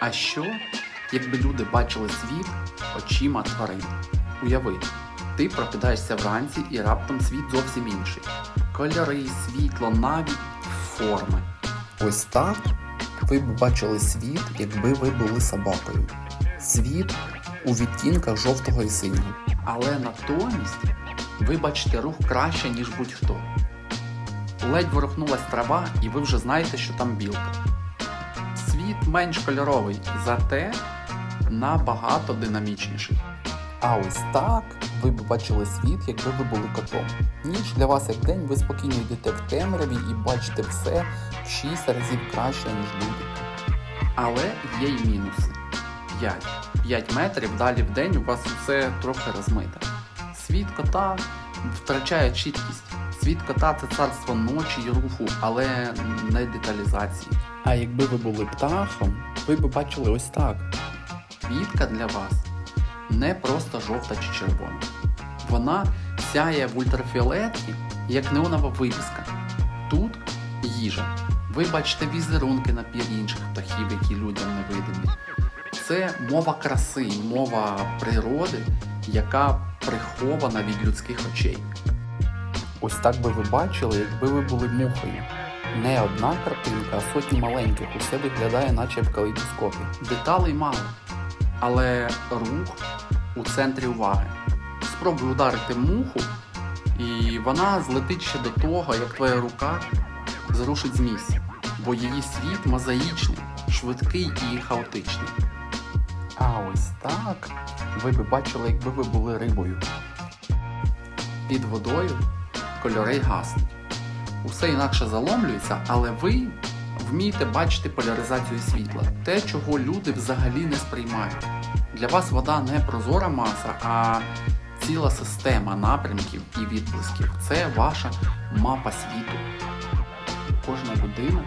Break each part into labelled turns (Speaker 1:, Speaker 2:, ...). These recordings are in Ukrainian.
Speaker 1: А що, якби люди бачили світ очима тварин? Уяви, ти прокидаєшся вранці і раптом світ зовсім інший. Кольори, світло, навіть форми.
Speaker 2: Ось так ви б бачили світ, якби ви були собакою. Світ у відтінках жовтого і синього.
Speaker 1: Але натомість ви бачите рух краще, ніж будь-хто. Ледь ворухнулась трава, і ви вже знаєте, що там білка. Менш кольоровий, зате набагато динамічніший.
Speaker 2: А ось так ви б бачили світ, якби ви були котом. Ніч для вас як день, ви спокійно йдете в темряві і бачите все в 6 разів краще, ніж люди.
Speaker 1: Але є й мінуси. 5. 5 метрів далі в день у вас усе трохи розмите. Світ кота втрачає чіткість. Світ кота це царство ночі і руху, але не деталізації.
Speaker 2: А якби ви були птахом, ви б бачили ось так.
Speaker 1: Квітка для вас не просто жовта чи червона. Вона сяє в ультрафіолеті, як неонова вивіска. Тут їжа. Ви бачите візерунки на пір'ї інших птахів, які людям не видимі. Це мова краси, мова природи, яка прихована від людських очей.
Speaker 2: Ось так би ви бачили, якби ви були мухою. Не одна картинка, а сотні маленьких. Усе виглядає, наче в калейдоскопі.
Speaker 1: Деталей мало, але рух у центрі уваги. Спробуй ударити муху, і вона злетить ще до того, як твоя рука зрушить з місця, бо її світ мозаїчний, швидкий і хаотичний.
Speaker 2: А ось так ви б бачили, якби ви були рибою.
Speaker 1: Під водою кольори гаснуть. Усе інакше заломлюється, але ви вмієте бачити поляризацію світла, те, чого люди взагалі не сприймають. Для вас вода не прозора маса, а ціла система напрямків і відблисків. Це ваша мапа світу. Кожна людина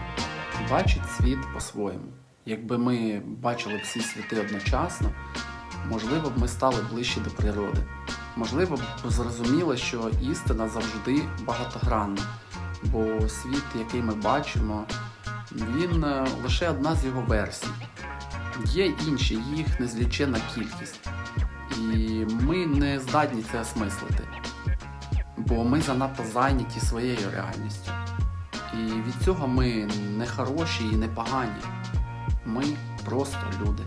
Speaker 1: бачить світ по-своєму. Якби ми бачили всі світи одночасно, можливо б ми стали ближче до природи. Можливо зрозуміло, що істина завжди багатогранна, бо світ, який ми бачимо, він е, лише одна з його версій. Є інші, їх незліченна кількість. І ми не здатні це осмислити, бо ми занадто зайняті своєю реальністю. І від цього ми не хороші і не погані. Ми просто люди.